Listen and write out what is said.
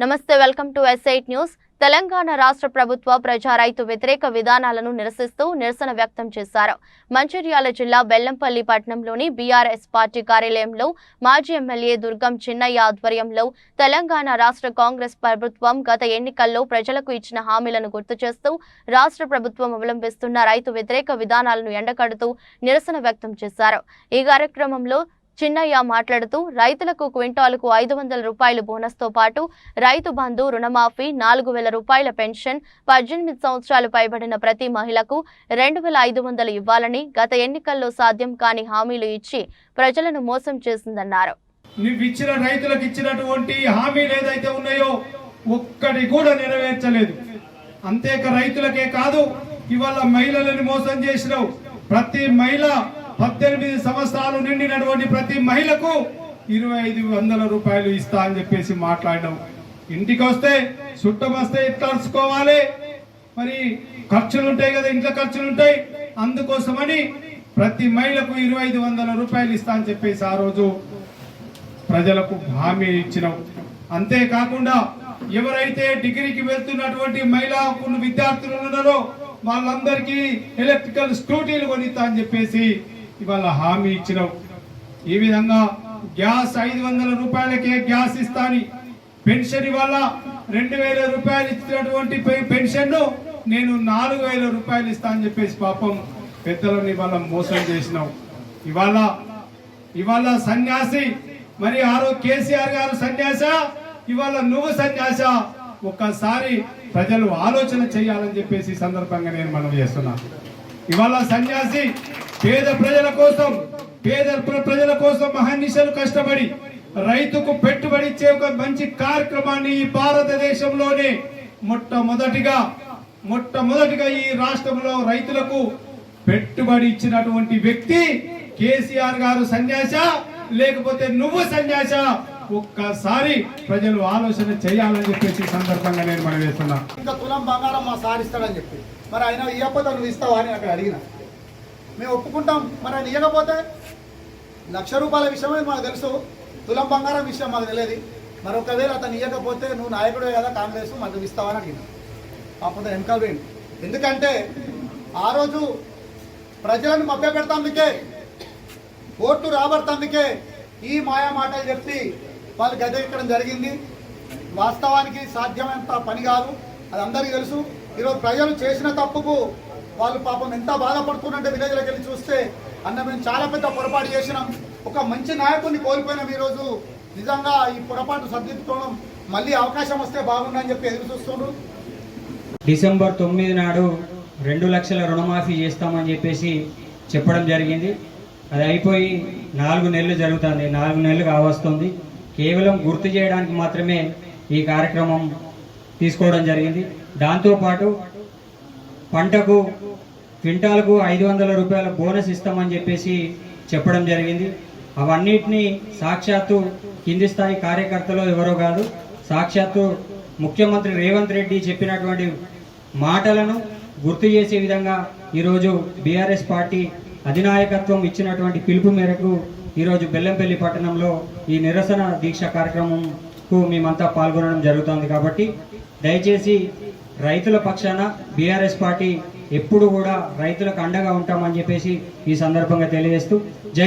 నమస్తే welcome to SIT news. Telangana రాష్ట్ర ప్రభుత్వ ప్రజా రైతు వ్యతిరేక విధానాలను నిరసిస్తూ నిరసన వ్యక్తం చేశారు. మంచిర్యాల జిల్లా బెల్లంపల్లి పట్టణంలోని బీఆర్ఎస్ పార్టీ కార్యాలయంలో మాజీ ఎమ్మెల్యే దుర్గం చిన్నయ్య ఆధ్వర్యంలో తెలంగాణ రాష్ట్ర కాంగ్రెస్ ప్రభుత్వం గత ఎన్నికల్లో ప్రజలకు ఇచ్చిన హామీలను గుర్తు చేస్తూ రాష్ట్ర ప్రభుత్వం అవలంబిస్తున్న రైతు వ్యతిరేక విధానాలను ఎండకడుతూ నిరసన వ్యక్తం చేశారు. ఈ కార్యక్రమంలో చిన్నయ్య మాట్లాడుతూ రైతులకు క్వింటాలకు ఐదు వందల రూపాయల బోనస్తో పాటు రైతు బంధు రుణమాఫీ నాలుగు వేల రూపాయల పెన్షన్ పద్దెనిమిది సంవత్సరాలు పైబడిన ప్రతి మహిళకు రెండు వేల ఐదు వందలు ఇవ్వాలని గత ఎన్నికల్లో సాధ్యం కాని హామీలు ఇచ్చి ప్రజలను మోసం చేసిందన్నారు. నువ్వు ఇచ్చిన రైతులకు ఇచ్చినటువంటి హామీలు ఏదైతే ఉన్నాయో ఒక్కటి కూడా నెరవేర్చలేదు. అంతేక రైతులకే కాదు ఇవాళ మహిళలను మోసం చేసినావు. ప్రతి మహిళ పద్దెనిమిది సంవత్సరాలు నిండినటువంటి ప్రతి మహిళకు ఇరవై ఐదు వందల రూపాయలు ఇస్తా అని చెప్పేసి మాట్లాడడం. ఇంటికి వస్తే చుట్టం వస్తే ఇట్లా మరి ఖర్చులు ఉంటాయి కదా ఇంట్లో ఖర్చులు ఉంటాయి. అందుకోసమని ప్రతి మహిళకు ఇరవై ఐదు వందల రూపాయలు ఇస్తా అని చెప్పేసి ఆ రోజు ప్రజలకు హామీ ఇచ్చినాం. అంతేకాకుండా ఎవరైతే డిగ్రీకి వెళ్తున్నటువంటి మహిళా విద్యార్థులు ఉన్నారో వాళ్ళందరికీ ఎలక్ట్రికల్ స్కూటీలు కొనిస్తా అని చెప్పేసి ఇవాళ హామీ ఇచ్చినాం. ఈ విధంగా గ్యాస్ ఐదు వందల రూపాయలకే గ్యాస్ ఇస్తాని. పెన్షన్ ఇవాళ రెండు వేల రూపాయలు ఇచ్చినటువంటి పెన్షన్ నేను నాలుగు వేల రూపాయలు ఇస్తా అని చెప్పేసి పాపం పెద్దలను ఇవాళ మోసం చేసినాం. ఇవాళ ఇవాళ సన్యాసి మరి ఆరో కేసీఆర్ గారు సన్యాస? ఇవాళ నువ్వు సన్యాస? ఒక్కసారి ప్రజలు ఆలోచన చేయాలని చెప్పేసి సందర్భంగా నేను మనం చేస్తున్నాను ఇవాళ సన్యాసి పేద ప్రజల కోసం పేద ప్ర- ప్రజల కోసం మహానిశలు కష్టపడి రైతుకు పెట్టుబడి ఇచ్చే ఒక మంచి కార్యక్రమాన్ని ఈ భారతదేశంలోనే మొట్టమొదటిగా మొట్టమొదటిగా ఈ రాష్ట్రంలో రైతులకు పెట్టుబడి ఇచ్చినటువంటి వ్యక్తి కేసీఆర్ గారు సన్యాస లేకపోతే నువ్వు సన్యాస ఒక్కసారి ప్రజలు ఆలోచన చేయాలని చెప్పేసి సందర్భంగా నేను మనం వేస్తున్నా ఇంకా తులం బంగారం మా సారిస్తాడని చెప్పి. మరి ఆయన ఇవ్వకపోతే నువ్వు ఇస్తావా అని అక్కడ అడిగిన. మేము ఒప్పుకుంటాం. మరి ఆయన ఇవ్వకపోతే లక్ష రూపాయల విషయమే మాకు తెలుసు. తులం బంగారం విషయం మాకు తెలియదు. మరి ఒకవేళ అతను ఇవ్వకపోతే నువ్వు నాయకుడే కదా కాంగ్రెస్ మాకు ఇస్తావని అడిగిన. పాపం వెనకాల పోయింది ఎందుకంటే ఆ రోజు ప్రజలను మభ్య పెడతాందుకే ఓట్లు రాబడతాందుకే ఈ మాయా మాటలు చెప్పి వాళ్ళు గదెక్కడం జరిగింది. వాస్తవానికి సాధ్యమైనంత పని కాదు. అది అందరికీ తెలుసు. ఈరోజు ప్రజలు చేసిన తప్పుకు వాళ్ళు పాపం ఎంత బాధపడుతున్నట్టే విలేజ్లోకి వెళ్ళి చూస్తే అన్న మేము చాలా పెద్ద పొరపాటు చేసినాం. ఒక మంచి నాయకుడిని కోల్పోయినాం ఈరోజు. నిజంగా ఈ పొరపాటు సర్దిద్దుకోవడం మళ్ళీ అవకాశం వస్తే బాగుందని చెప్పి ఎదురు చూస్తున్నారు. డిసెంబర్ తొమ్మిది నాడు రెండు లక్షల రుణమాఫీ చేస్తామని చెప్పేసి చెప్పడం జరిగింది. అది అయిపోయి నాలుగు నెలలు జరుగుతుంది. నాలుగు నెలలు కావస్తుంది. కేవలం గుర్తు చేయడానికి మాత్రమే ఈ కార్యక్రమం తీసుకోవడం జరిగింది. దాంతోపాటు పంటకు క్వింటాలకు ఐదు వందల రూపాయల బోనస్ ఇస్తామని చెప్పేసి చెప్పడం జరిగింది. అవన్నిటినీ సాక్షాత్తు కింది స్థాయి కార్యకర్తలు ఎవరో కాదు సాక్షాత్తు ముఖ్యమంత్రి రేవంత్ రెడ్డి చెప్పినటువంటి మాటలను గుర్తు చేసే విధంగా ఈరోజు బీఆర్ఎస్ పార్టీ అధినాయకత్వం ఇచ్చినటువంటి పిలుపు మేరకు ఈరోజు బెల్లంపల్లి పట్టణంలో ఈ నిరసన దీక్ష కార్యక్రమంకు మేమంతా పాల్గొనడం జరుగుతుంది కాబట్టి దయచేసి రైతుల పక్షాన బీఆర్ఎస్ పార్టీ ఎప్పుడు కూడా రైతులకు అండగా ఉంటామని చెప్పేసి ఈ సందర్భంగా తెలియజేస్తూ జై